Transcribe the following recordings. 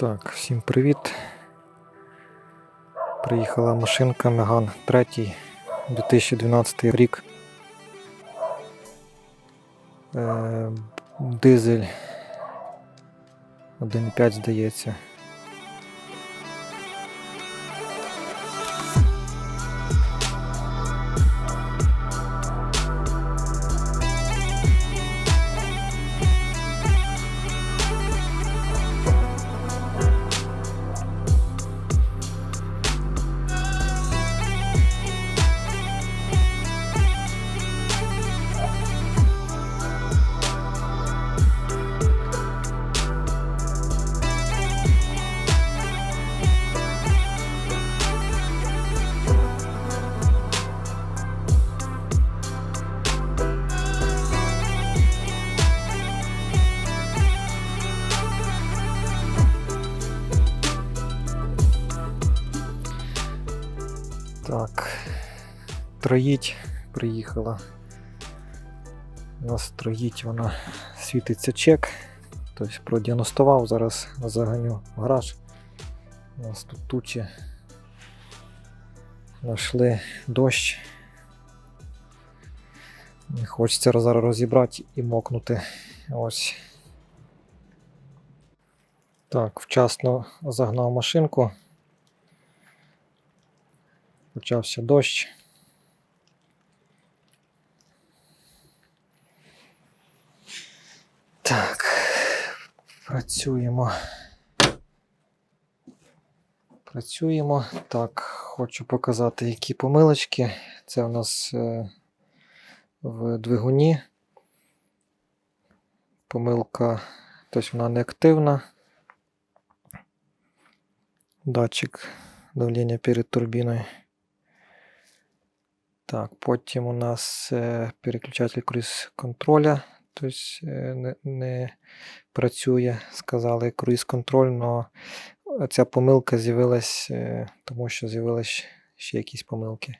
Так, всім привіт. Приїхала машинка Меган 3 2012 рік. Е, дизель 1.5 здається. Троїть приїхала. У нас троїть вона світиться чек. Тобто продіагностував, зараз заганю гараж. У нас тут тучі. Нашли дощ. Не Хочеться зараз розібрати і мокнути. Ось. Так, вчасно загнав машинку. Почався дощ. Так, працюємо. Працюємо. Так, хочу показати, які помилочки. Це у нас е, в двигуні. Помилка, тобто вона не активна. Датчик давлення перед турбіною. Так, потім у нас е, переключатель круїз контроля, тобто е, не, не працює, сказали круїз контроль, але ця помилка з'явилась, е, тому що з'явились ще якісь помилки.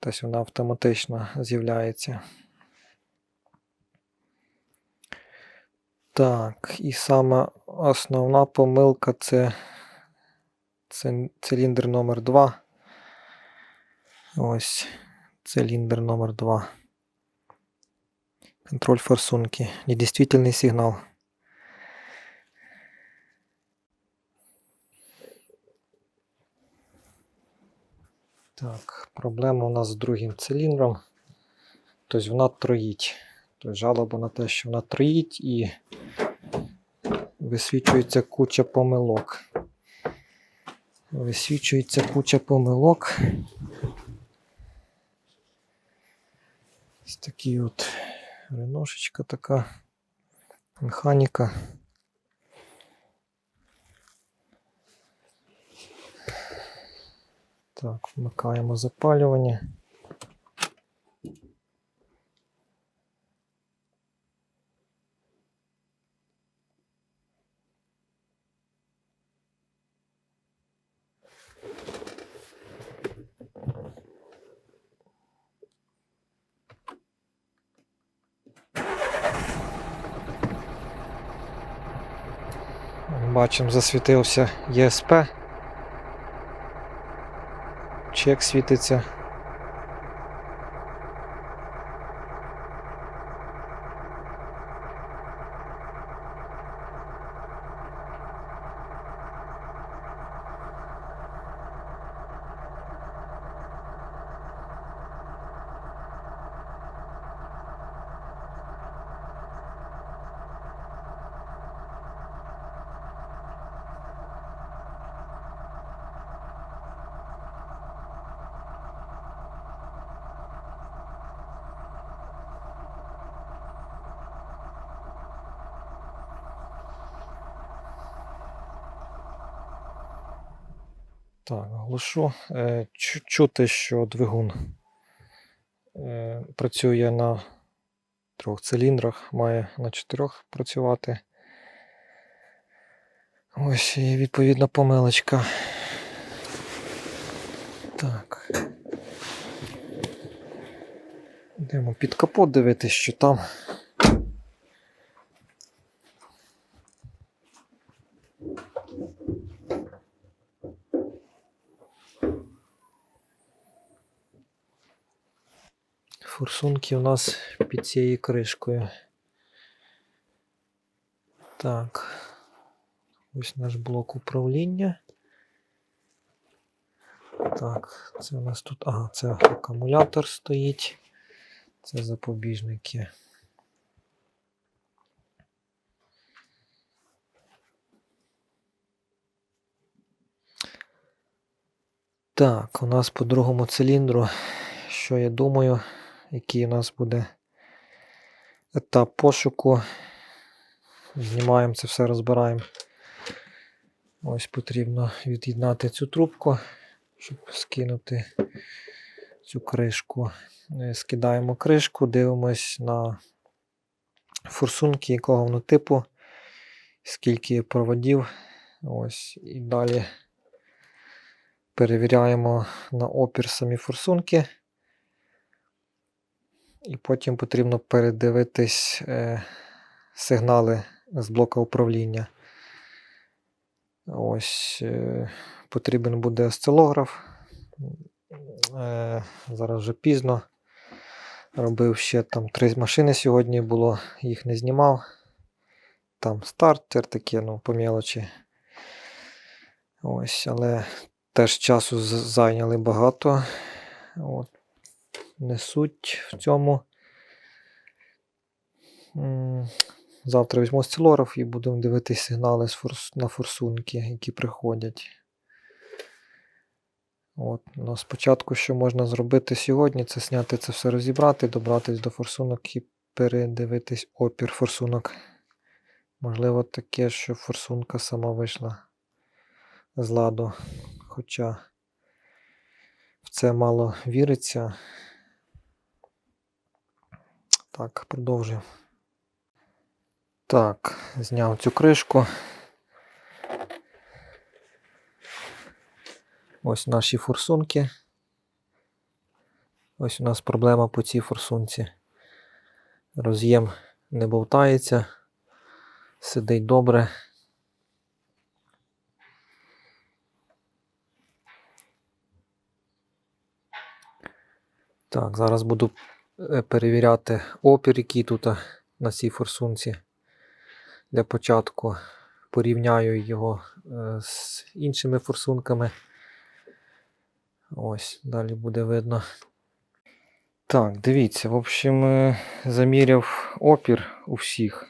Тобто вона автоматично з'являється. Так, і сама основна помилка це циліндр номер 2. Ось циліндр номер 2. Контроль форсунки. Недействительный сигнал. Так, проблема у нас з другим циліндром. Тобто вона троїть. Тобто жалоба на те, що вона троїть і висвічується куча помилок. Висвічується куча помилок. Ось такий от реношечка така механіка. Так, вмикаємо запалювання. Бачимо, засвітився ЄСП. Чек світиться. Так, глушу. Е, Чути, що двигун е, працює на трьох циліндрах, має на чотирьох працювати. Ось і відповідна помилочка. Так. Йдемо під капот дивитись, що там. Форсунки у нас під цією кришкою. Так. Ось наш блок управління. Так, це у нас тут. Ага, це акумулятор стоїть. Це запобіжники. Так, у нас по другому циліндру, що я думаю, який у нас буде етап пошуку. Знімаємо це все, розбираємо. Ось потрібно від'єднати цю трубку, щоб скинути цю кришку. Е, Скидаємо кришку, дивимось на форсунки, якого воно типу, скільки проводів. Ось, і далі перевіряємо на опір самі форсунки. І потім потрібно передивитись е, сигнали з блока управління. Ось е, потрібен буде осцилограф. Е, зараз вже пізно. Робив ще там три машини сьогодні було, їх не знімав. Там стартер таке, ну, по мелочі. Ось, але теж часу зайняли багато. От. Не суть в цьому. Завтра візьму осцилограф і будемо дивитися сигнали на форсунки, які приходять. От, ну, спочатку, що можна зробити сьогодні, це зняти це все розібрати, добратись до форсунок і передивитись опір форсунок. Можливо, таке, що форсунка сама вийшла з ладу. Хоча в це мало віриться. Так, продовжуємо. Так, зняв цю кришку. Ось наші форсунки. Ось у нас проблема по цій форсунці. Роз'єм не болтається, сидить добре. Так, зараз буду перевіряти опір, який тут на цій форсунці. Для початку порівняю його е, з іншими форсунками. Ось, далі буде видно. Так, дивіться, в общем, е, заміряв опір у всіх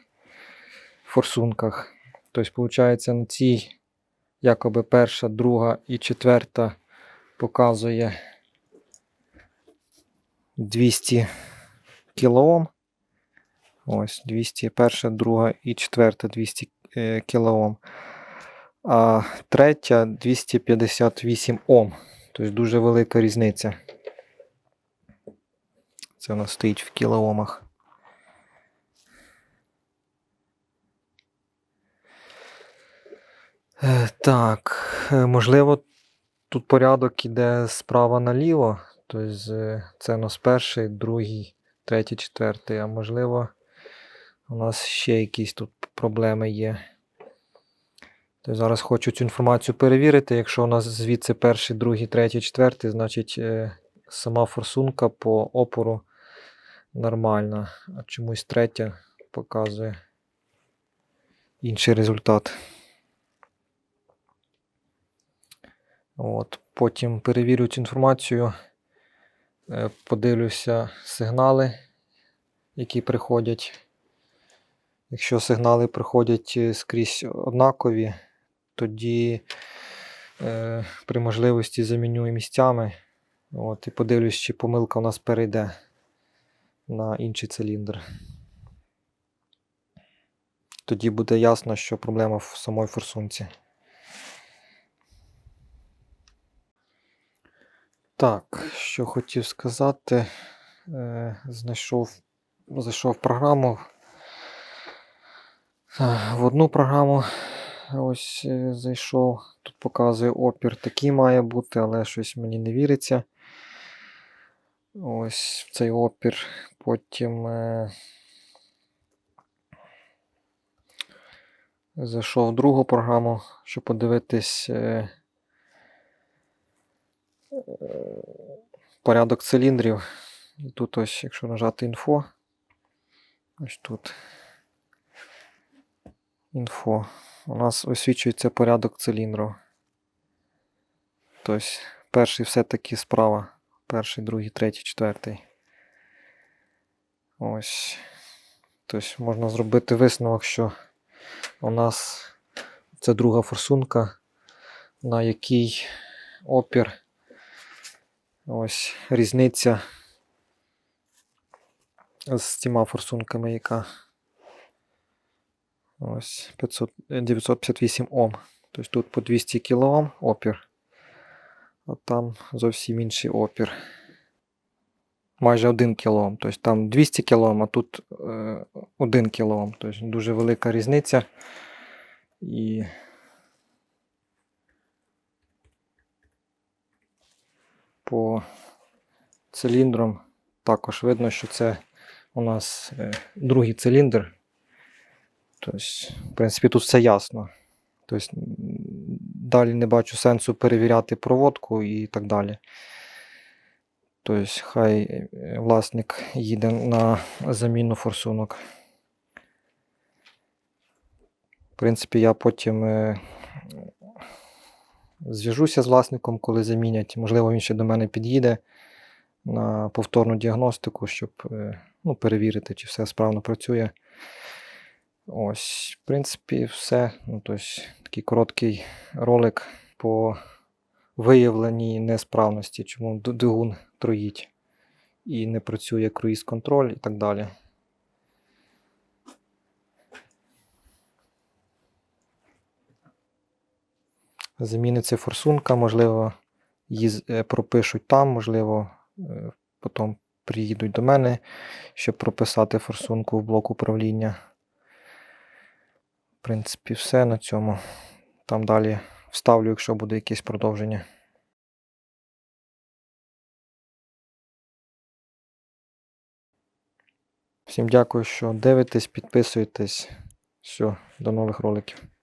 форсунках. Тобто, виходить, на цій якоби перша, друга і четверта показує 200 кОм. Ось 200, перша, друга і четверта 200 е, кОм. А третя 258 Ом. Тобто дуже велика різниця. Це у стоїть в кілоомах. Е, Так, е, можливо, тут порядок іде справа наліво. Тобто е, це у нас перший, другий, третій, четвертий, а можливо, у нас ще якісь тут проблеми є. Тобто зараз хочу цю інформацію перевірити. Якщо у нас звідси перший, другий, третій, четвертий, значить е, сама форсунка по опору нормальна, а чомусь третя показує інший результат. От, потім перевірю цю інформацію, подивлюся сигнали, які приходять. Якщо сигнали приходять е, скрізь однакові, тоді е, при можливості заміню місцями. От, і подивлюсь, чи помилка у нас перейде на інший циліндр. Тоді буде ясно, що проблема в самій форсунці. Так, що хотів сказати, е, знайшов, зайшов програму. Е, В одну програму ось е, зайшов. Тут показує опір такий має бути, але щось мені не віриться. Ось в цей опір. Потім зайшов в другу програму, щоб подивитись порядок циліндрів. І тут ось, якщо нажати інфо, ось тут. Інфо. У нас освічується порядок циліндру. Тобто перший все-таки справа. Перший, другий, третій, четвертий. Ось. Тобто можна зробити висновок, що у нас це друга форсунка, на якій опір. Ось різниця з цими форсунками, яка ось 500, е, 958 Ом. Тобто тут по 200 кОм опір, а там зовсім інший опір. Майже 1 кОм. Тобто там 200 кОм, а тут е, 1 кОм. Тобто дуже велика різниця. І по циліндрам також видно, що це у нас е, другий циліндр. Тобто, в принципі, тут все ясно. Тобто, далі не бачу сенсу перевіряти проводку і так далі. Тобто, хай е, власник їде на заміну форсунок. В принципі, я потім е, зв'яжуся з власником, коли замінять. Можливо, він ще до мене під'їде на повторну діагностику, щоб е, ну, перевірити, чи все справно працює. Ось, в принципі, все. Ну, тобто, такий короткий ролик по виявленій несправності, чому двигун троїть і не працює круїз-контроль і так далі. Заміниться форсунка, можливо, її е, пропишуть там, можливо, е, потім приїдуть до мене, щоб прописати форсунку в блок управління. В принципі, все на цьому. Там далі вставлю, якщо буде якесь продовження. Всім дякую, що дивитесь, підписуєтесь. Все, до нових роликів.